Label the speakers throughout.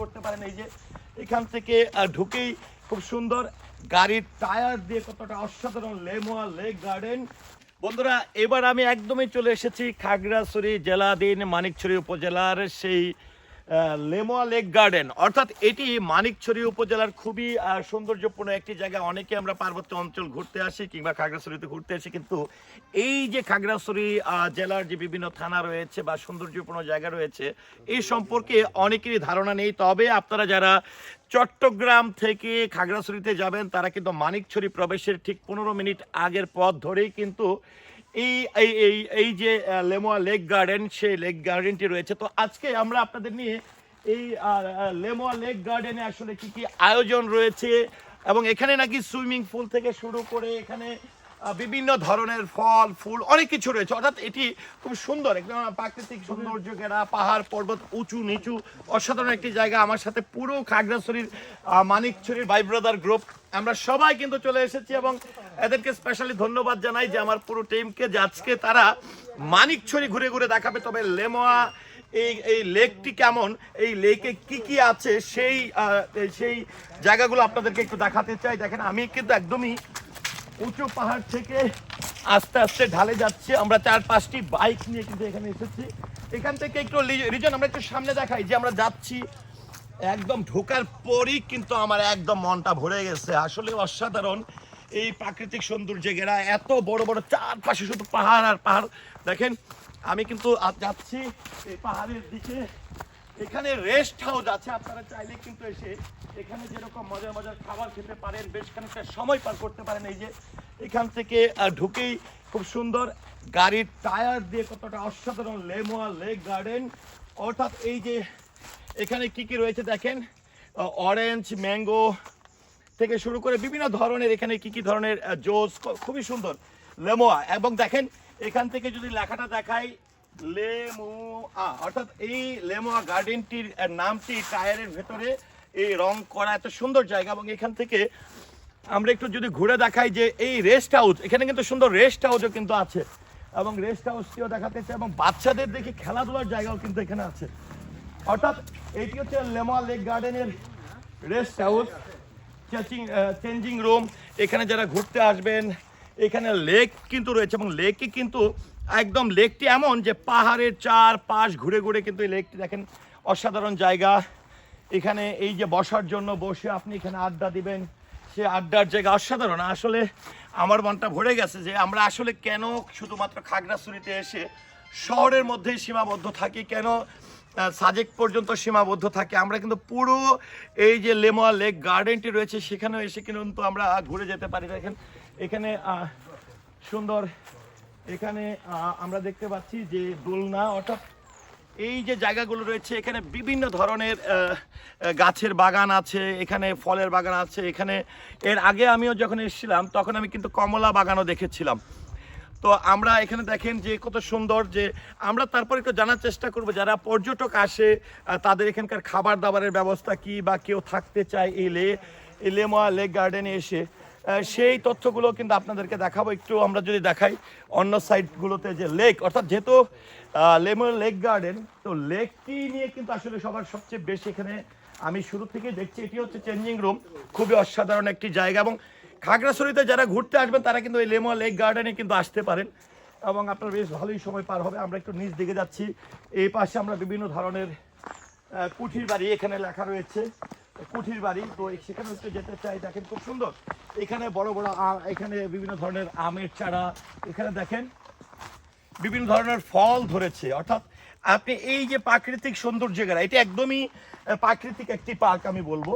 Speaker 1: করতে পারেন। এই যে এখান থেকে ঢুকেই খুব সুন্দর গাড়ির টায়ার দিয়ে কতটা অসাধারণ লেমোয়া লেক গার্ডেন। বন্ধুরা, এবার আমি একদমই চলে এসেছি খাগড়াছড়ি জেলাধীন মানিকছড়ি উপজেলার সেই লেমোয়া লেক গার্ডেন। অর্থাৎ এটি মানিকছড়ি উপজেলার খুবই সৌন্দর্যপূর্ণ একটি জায়গা। অনেকে আমরা পার্বত্য অঞ্চল ঘুরতে আসি কিংবা খাগড়াছড়িতে ঘুরতে আসি, কিন্তু এই যে খাগড়াছড়ি জেলার যে বিভিন্ন থানা রয়েছে বা সৌন্দর্যপূর্ণ জায়গা রয়েছে এই সম্পর্কে অনেকেরই ধারণা নেই। তবে আপনারা যারা চট্টগ্রাম থেকে খাগড়াছড়িতে যাবেন, তারা কিন্তু মানিকছড়ি প্রবেশের ঠিক পনেরো মিনিট আগের পথ ধরেই কিন্তু এই এই এই এই যে লেমোয়া লেক গার্ডেন সেই লেক গার্ডেনটি রয়েছে। তো আজকে আমরা আপনাদের নিয়ে এই লেমোয়া লেক গার্ডেনে আসলে কি কি আয়োজন রয়েছে এবং এখানে নাকি সুইমিং পুল থেকে শুরু করে এখানে বিভিন্ন ধরনের ফল, ফুল, অনেক কিছু রয়েছে। অর্থাৎ এটি খুব সুন্দর, একদম প্রাকৃতিক সৌন্দর্য ঘেরা, পাহাড়, পর্বত, উঁচু নিচু, অসাধারণ একটি জায়গা। আমার সাথে পুরো খাগড়াছড়ির মানিকছড়ির ভাই ব্রাদার গ্রুপ আমরা সবাই কিন্তু চলে এসেছি এবং এদেরকে স্পেশালি ধন্যবাদ জানাই যে আমার পুরো টিমকে যে আজকে তারা মানিকছড়ি ঘুরে ঘুরে দেখাবে। তবে লেমোয়া, এই এই লেকটি কেমন? এই লেকে কি কি আছে? সেই সেই জায়গাগুলো আপনাদেরকে একটু দেখাতে চাই। দেখেন, আমি কিন্তু একদমই উঁচু পাহাড় থেকে আস্তে আস্তে ঢালে যাচ্ছে। আমরা চার পাঁচটি বাইক নিয়ে কিন্তু এখানে এসেছি। এখান থেকে একটু রিজন আমরা একটু সামনে দেখাই যে আমরা যাচ্ছি একদম ঢোকার পরই কিন্তু আমার একদম মনটা ভরে গেছে। আসলে অসাধারণ। এই প্রাকৃতিক সৌন্দর্যে ঘেরা এত বড় বড় চারপাশে শুধু পাহাড় আর পাহাড়। দেখেন, আমি কিন্তু যাচ্ছি এই পাহাড়ের দিকে। এখানে রেস্ট হাউস আছে, আপনারা চাইলে কিন্তু এসে এখানে যেরকম মজার মজার খাবার খেতে পারেন, বেশ খানিকটা সময় পার করতে পারেন। এই যে এখান থেকে ঢুকেই খুব সুন্দর গাড়ির টায়ার দিয়ে কতটা অসাধারণ লেমোয়া লেক গার্ডেন। অর্থাৎ এই যে এখানে কি কি রয়েছে দেখেন? অরেঞ্জ ম্যাঙ্গো থেকে শুরু করে বিভিন্ন ধরনের এখানে কি কি ধরনের জোস খুবই সুন্দর, লেমোয়া। এবং দেখেন, এখান থেকে যদি লেখাটা দেখাই, লেমোয়া। অর্থাৎ এই লেমোয়া গার্ডেনটির নামটি টায়ারের ভেতরে এই রং করা এত সুন্দর জায়গা এবং এখান থেকে আমরা একটু যদি ঘুরে দেখাই যে এই রেস্ট হাউস, এখানে কিন্তু সুন্দর রেস্ট হাউসও কিন্তু আছে। এবং রেস্ট হাউসটিও দেখাতে চাই এবং বাচ্চাদের দেখি খেলাধুলার জায়গাও কিন্তু এখানে আছে। অর্থাৎ এটি হচ্ছে লেমা লেক গার্ডেনের rest house. Changing changing room এখানে যারা ঘুরতে আসবেন, এখানে লেক কিন্তু রয়েছে এবং লেকে কিন্তু একদম লেকটি এমন যে পাহাড়ের চার পাশ ঘুরে ঘুরে কিন্তু এই লেকটি দেখেন, অসাধারণ জায়গা। এখানে এই যে বসার জন্য বসে আপনি এখানে আড্ডা দিবেন, সে আড্ডার জায়গা অসাধারণ। আসলে আমার মনটা ভরে গেছে যে আমরা আসলে কেন শুধুমাত্র খাগড়াছড়িতে এসে শহরের মধ্যেই সীমাবদ্ধ থাকি, কেন সাজেক পর্যন্ত সীমাবদ্ধ থাকে। আমরা কিন্তু পুরো এই যে লেমোয়া লেক গার্ডেনটি রয়েছে, সেখানেও এসে কিন্তু আমরা ঘুরে যেতে পারি। দেখেন, এখানে সুন্দর, এখানে আমরা দেখতে পাচ্ছি যে দোলনা, অর্থাৎ এই যে জায়গাগুলো রয়েছে, এখানে বিভিন্ন ধরনের গাছের বাগান আছে, এখানে ফলের বাগান আছে, এখানে, এর আগে আমিও যখন এসেছিলাম, তখন আমি কিন্তু কমলা বাগানও দেখেছিলাম। তো আমরা এখানে দেখেন যে কত সুন্দর যে আমরা তারপর একটু জানার চেষ্টা করব, যারা পর্যটক আসে তাদের এখানকার খাবার দাবারের ব্যবস্থা কি বা কেউ থাকতে চায় এই লে লেমোয়া লেক গার্ডেনে এসে সেই তথ্যগুলো কিন্তু আপনাদেরকে দেখাবো। একটু আমরা যদি দেখাই অন্য সাইডগুলোতে যে লেক, অর্থাৎ যেহেতু লেমন লেক গার্ডেন, তো লেকটি নিয়ে কিন্তু আসলে সবার সবচেয়ে বেশি এখানে আমি শুরু থেকে দেখছি। এটি হচ্ছে চেঞ্জিং রুম, খুবই অসাধারণ একটি জায়গা এবং খাগড়াছড়িতে যারা ঘুরতে আসবেন, তারা কিন্তু এই লেমোয়া লেক গার্ডেনে কিন্তু আসতে পারেন। এবং আপনার বেশ ভালোই সময় পার হবে। আমরা একটু নিচ দিকে যাচ্ছি। এই পাশে আমরা বিভিন্ন ধরনের কুঠির বাড়ি এখানে লেখা রয়েছে। কুঠির বাড়ি, তো সেখানে একটু যেতে চাই, দেখেন খুব সুন্দর। এখানে বড় বড় এখানে বিভিন্ন ধরনের আমের চারা, এখানে দেখেন, বিভিন্ন ধরনের ফল ধরেছে। অর্থাৎ আপনি এই যে প্রাকৃতিক সৌন্দর্য গেলা, এটা একদমই প্রাকৃতিক একটি পার্ক আমি বলব।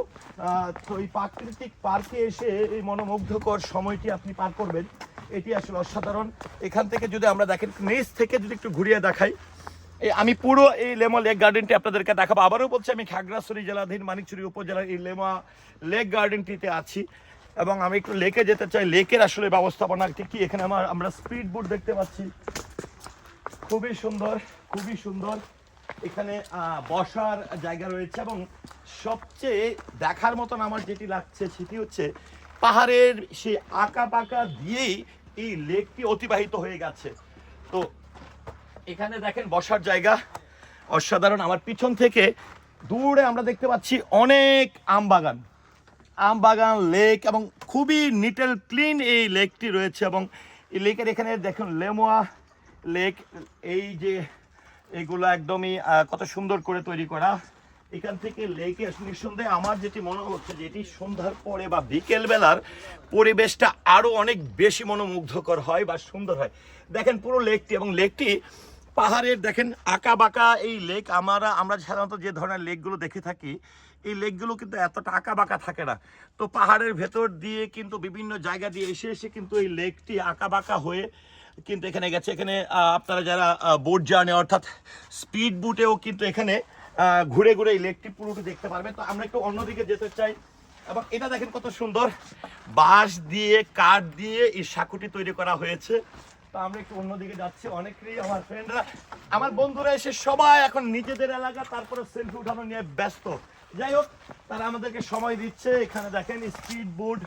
Speaker 1: তো এই প্রাকৃতিক পার্কে এসে এই মনোমুগ্ধকর সময়টি আপনি পার করবেন, এটি আসলে অসাধারণ। এখান থেকে যদি আমরা দেখেন নিচ থেকে যদি একটু ঘুরিয়ে দেখাই আমি পুরো এই লেমা লেক গার্ডেনটি আপনাদেরকে দেখাবো। আবারও বলছি, আমি খাগড়াছড়ি জেলাধীন মানিকছড়ি উপজেলার এই লেমা লেক গার্ডেনটিতে আছি এবং আমি একটু লেকে যেতে চাই। লেকের আসলে ব্যবস্থাপনা কি? এখানে আমার, আমরা স্পিড বোট দেখতে পাচ্ছি। খুবই সুন্দর খুবই সুন্দর। এখানে বসার জায়গা রয়েছে এবং সবচেয়ে দেখার মতন আমার যেটি লাগছে সেটি হচ্ছে পাহাড়ের সেই আঁকা পাকা দিয়েই এই লেকটি অতিবাহিত হয়ে গেছে। তো এখানে দেখেন বসার জায়গা। অসাধারণ। আমার পিছন থেকে দূরে আমরা দেখতে পাচ্ছি অনেক আম বাগান। আম বাগান, লেক এবং খুবই নিট অ্যান্ড ক্লিন এই লেকটি রয়েছে এবং এই লেকের এখানে দেখুন লেমোয়া লেক, এই যে এগুলো একদমই কত সুন্দর করে তৈরি করা। এখান থেকে লেকে নিঃসন্দেহে আমার যেটি মনে হচ্ছে যেটি সন্ধ্যার পরে বা বিকেল বেলার পরিবেশটা আরও অনেক বেশি মনোমুগ্ধকর হয় বা সুন্দর হয়। দেখেন পুরো লেকটি এবং লেকটি পাহাড়ের, দেখেন আঁকা বাঁকা এই লেক। আমরা আমরা সাধারণত যে ধরনের লেকগুলো দেখে থাকি, এই লেকগুলো কিন্তু এতটা আঁকা বাঁকা থাকে না। তো পাহাড়ের ভেতর দিয়ে কিন্তু বিভিন্ন জায়গা দিয়ে এসে এসে কিন্তু এই লেকটি আঁকা বাঁকা হয়ে কিন্তু এখানে গেছে, এখানে আপনারা যারা বোট জার্নি অর্থাৎ স্পিড বুটেও কিন্তু এখানে ঘুরে ঘুরে ইলেকট্রিক লেকটি পুরোটি দেখতে পারবেন। তো আমরা একটু অন্যদিকে যেতে চাই। এবং এটা দেখেন কত সুন্দর, বাঁশ দিয়ে, কাঠ দিয়ে এই সাঁকুটি তৈরি করা হয়েছে। তো আমরা একটু অন্যদিকে যাচ্ছি অনেকেই আমার ফ্রেন্ডরা আমার বন্ধুরা এসে সবাই এখন নিজেদের এলাকা, তারপরে সেলফি উঠানো নিয়ে ব্যস্ত। যাই হোক, তারা আমাদেরকে সময় দিচ্ছে। এখানে দেখেন স্পিড বোট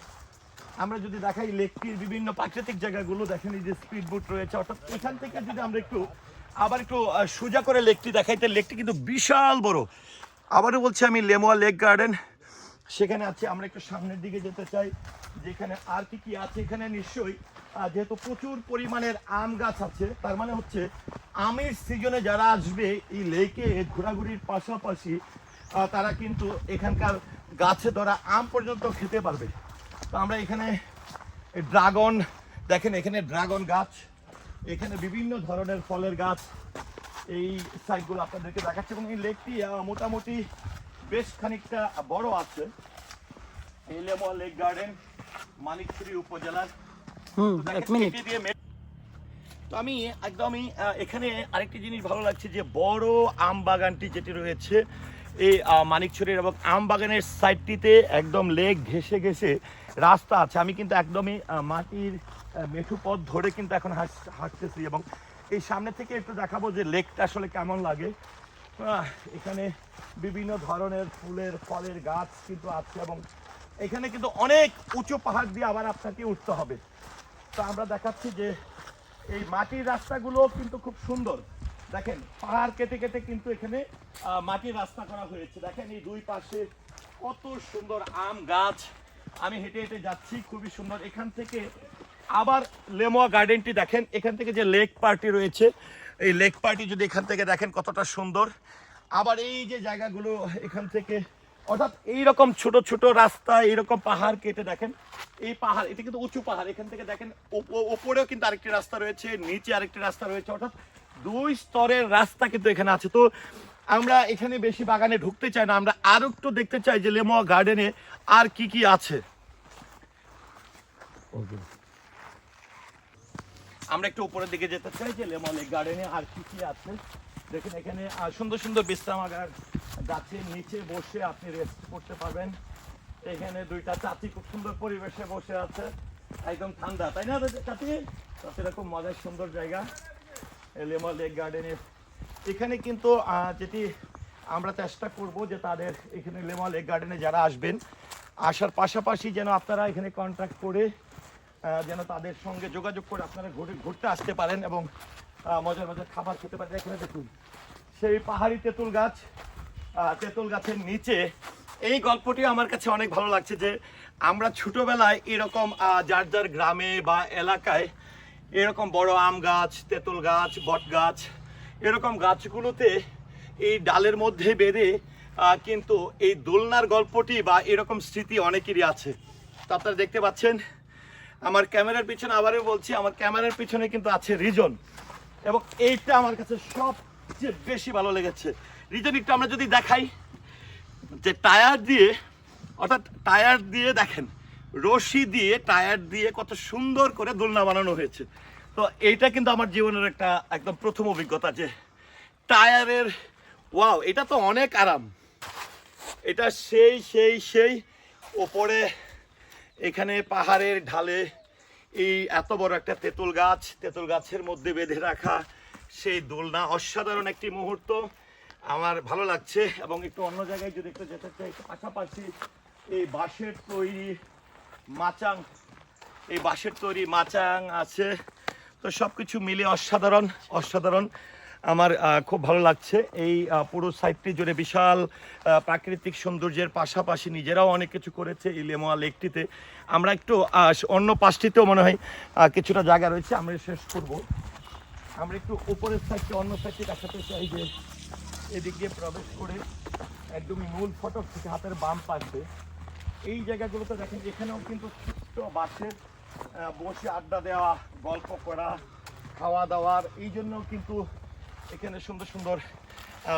Speaker 1: আমরা যদি দেখাই লেকটির বিভিন্ন প্রাকৃতিক জায়গাগুলো, দেখেন এই যে স্পিড বোট রয়েছে। অর্থাৎ এখান থেকে যদি আমরা একটু, আবার একটু সোজা করে লেকটি দেখাইতে লেকটি কিন্তু বিশাল বড়। আবারও বলছি আমি লেমোয়া লেক গার্ডেন সেখানে আছে, আমরা একটু সামনের দিকে যেতে চাই, যেখানে আর কি কি আছে এখানে নিশ্চয়ই। যেহেতু প্রচুর পরিমাণের আম গাছ আছে, তার মানে হচ্ছে আমের সিজনে যারা আসবে, এই লেকে ঘোরাঘুরির পাশাপাশি তারা কিন্তু এখানকার গাছে ধরা আম পর্যন্ত খেতে পারবে। তো আমরা এখানে ড্রাগন দেখেন এখানে ড্রাগন গাছ এখানে বিভিন্ন ধরনের ফলের গাছ। এই সাইডগুলো আপনাদেরকে দেখাচ্ছে এবং এই লেকটি মোটামুটি বেশ খানিকটা বড় আছে। এই লেমোয়া লেক গার্ডেন মানিকছড়ি উপজেলার। তো আমি একদমই এখানে আরেকটি জিনিস ভালো লাগছে যে বড় আম বাগানটি যেটি রয়েছে এই মানিকছড়ির এবং আম বাগানের সাইডটিতে একদম লেক ঘেসে ঘেসে রাস্তা আছে। আমি কিন্তু একদমই মাটির মেঠু পথ ধরে কিন্তু এখন হাঁট- হাঁটতেছি এবং এই সামনে থেকে একটু দেখাবো যে লেকটা আসলে কেমন লাগে। এখানে বিভিন্ন ধরনের ফুলের, ফলের গাছ কিন্তু আছে এবং এখানে কিন্তু অনেক উঁচু পাহাড় দিয়ে আবার আপনাকে উঠতে হবে। তো আমরা দেখাচ্ছি যে এই মাটির রাস্তাগুলো কিন্তু খুব সুন্দর। দেখেন, পাহাড় কেটে কেটে কিন্তু এখানে মাটির রাস্তা করা হয়েছে। দেখেন এই দুই পাশে কত সুন্দর আম গাছ। আমি হেঁটে হেঁটে যাচ্ছি, খুবই সুন্দর। এখান থেকে আবার লেমোয়া গার্ডেনটি দেখেন। এখান থেকে যে লেক পার্টি রয়েছে, এই লেক পার্টি যদি এখান থেকে দেখেন কতটা সুন্দর। আবার এই যে জায়গাগুলো এখান থেকে, অর্থাৎ এইরকম ছোট ছোট রাস্তা, এইরকম পাহাড় কেটে দেখেন। এই পাহাড়, এটা কিন্তু উঁচু পাহাড়। এখান থেকে দেখেন ওপ- ওপরেও কিন্তু আরেকটি রাস্তা রয়েছে, নিচে আরেকটি রাস্তা রয়েছে। অর্থাৎ দুই স্তরের রাস্তা কিন্তু এখানে আছে। তো আমরা এখানে বেশি বাগানে ঢুকতে চাই না আমরা আরও একটু দেখতে চাই যে লেমোয়া গার্ডেনে আর কি কি আছে। আমরা একটু উপরের দিকে যেতে চাই যে লেমন লেক গার্ডেনে আর কি কি আছে। দেখেন এখানে সুন্দর সুন্দর বিশ্রামাগার গাছের নিচে বসে আপনি রেস্ট করতে পারবেন। এখানে দুইটা চাচি খুব সুন্দর পরিবেশে বসে আছে। একদম ঠান্ডা তাই না চাচি? চাচিরা খুব মজার সুন্দর জায়গা। লেমন লেক গার্ডেনের এখানে কিন্তু যেটি আমরা চেষ্টা করব যে তাদের এখানে লেমন লেক গার্ডেনে যারা আসবেন, আসার পাশাপাশি যেন আপনারা এখানে কন্ট্যাক্ট করে যেন তাদের সঙ্গে যোগাযোগ করে আপনারা ঘুরে, ঘুরতে আসতে পারেন এবং মজার মজার খাবার খেতে পারেন। এখানে দেখুন, সেই পাহাড়ি তেঁতুল গাছ তেঁতুল গাছের নিচে, এই গল্পটি আমার কাছে অনেক ভালো লাগছে যে আমরা ছোটোবেলায় এরকম যার যার গ্রামে বা এলাকায় এরকম বড় আম গাছ, তেঁতুল গাছ, বট গাছ, এরকম গাছগুলোতে এই ডালের মধ্যে বেঁধে কিন্তু এই দোলনার গল্পটি বা এরকম স্মৃতি অনেকেরই আছে। তো আপনারা দেখতে পাচ্ছেন, আমার ক্যামেরার পিছনে আবারও বলছি, আমার ক্যামেরার পিছনে কিন্তু আছে রিজন। এবং এইটা আমার কাছে সবচেয়ে বেশি ভালো লেগেছে। রিজন একটু আমরা যদি দেখাই, যে টায়ার দিয়ে, অর্থাৎ টায়ার দিয়ে দেখেন রশি দিয়ে, টায়ার দিয়ে কত সুন্দর করে দোলনা বানানো হয়েছে। তো এইটা কিন্তু আমার জীবনের একটা একদম প্রথম অভিজ্ঞতা যে টায়ারের, ওয়াও, এটা তো অনেক আরাম। এটা সেই সেই সেই ওপরে এখানে পাহাড়ের ঢালে এই এত বড় একটা তেঁতুল গাছ, তেঁতুল গাছের মধ্যে বেঁধে রাখা সেই দোলনা অসাধারণ একটি মুহূর্ত। আমার ভালো লাগছে এবং একটু অন্য জায়গায় যদি একটু যেতে চাই পাশাপাশি এই বাঁশের তৈরি মাচাং, এই বাঁশের তৈরি মাচাং আছে। তো সব কিছু মিলে অসাধারণ অসাধারণ। আমার খুব ভালো লাগছে। এই পুরো সাইডটি জুড়ে বিশাল প্রাকৃতিক সৌন্দর্যের পাশাপাশি নিজেরাও অনেক কিছু করেছে এই লেমোয়া লেকটিতে। আমরা একটু অন্য পাশটিতেও মনে হয় কিছুটা জায়গা রয়েছে, আমরা শেষ করব। আমরা একটু উপরের সাইডটি অন্য সাইডটি দেখাতে চাই যে এদিক দিয়ে প্রবেশ করে একদমই মূল ফটক থেকে হাতের বাম পাশে এই জায়গাগুলোতে দেখেন এখানেও কিন্তু ছোট্ট আহ, বসে আড্ডা দেওয়া গল্প করা খাওয়া দাওয়ার এই জন্য কিন্তু এখানে সুন্দর সুন্দর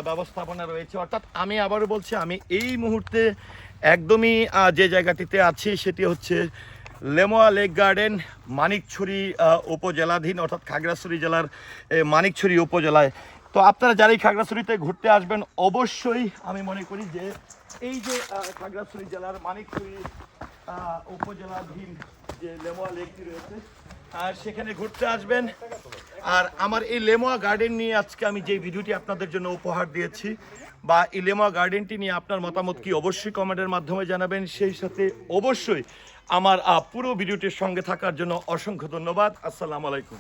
Speaker 1: ব্যবস্থাপনা রয়েছে। অর্থাৎ আমি আবারও বলছি আমি এই মুহূর্তে একদমই যে জায়গাটিতে আছি সেটি হচ্ছে লেমোয়া লেক গার্ডেন মানিকছড়ি উপজেলাধীন অর্থাৎ খাগড়াছড়ি জেলার মানিকছড়ি উপজেলায়। তো আপনারা যারা এই খাগড়াছড়িতে ঘুরতে আসবেন অবশ্যই আমি মনে করি যে এই যে খাগড়াছড়ি জেলার আহ, উপজেলাধীন যে লেমোয়া লেকটি রয়েছে আর সেখানে ঘুরতে আসবেন। আর আমার এই লেমোয়া গার্ডেন নিয়ে আজকে আমি যে ভিডিওটি আপনাদের জন্য উপহার দিয়েছি বা এই লেমোয়া গার্ডেনটি নিয়ে আপনার মতামত কি অবশ্যই কমেন্টের মাধ্যমে জানাবেন। সেই সাথে অবশ্যই আমার পুরো ভিডিওটির সঙ্গে থাকার জন্য অসংখ্য ধন্যবাদ। আসসালামু আলাইকুম।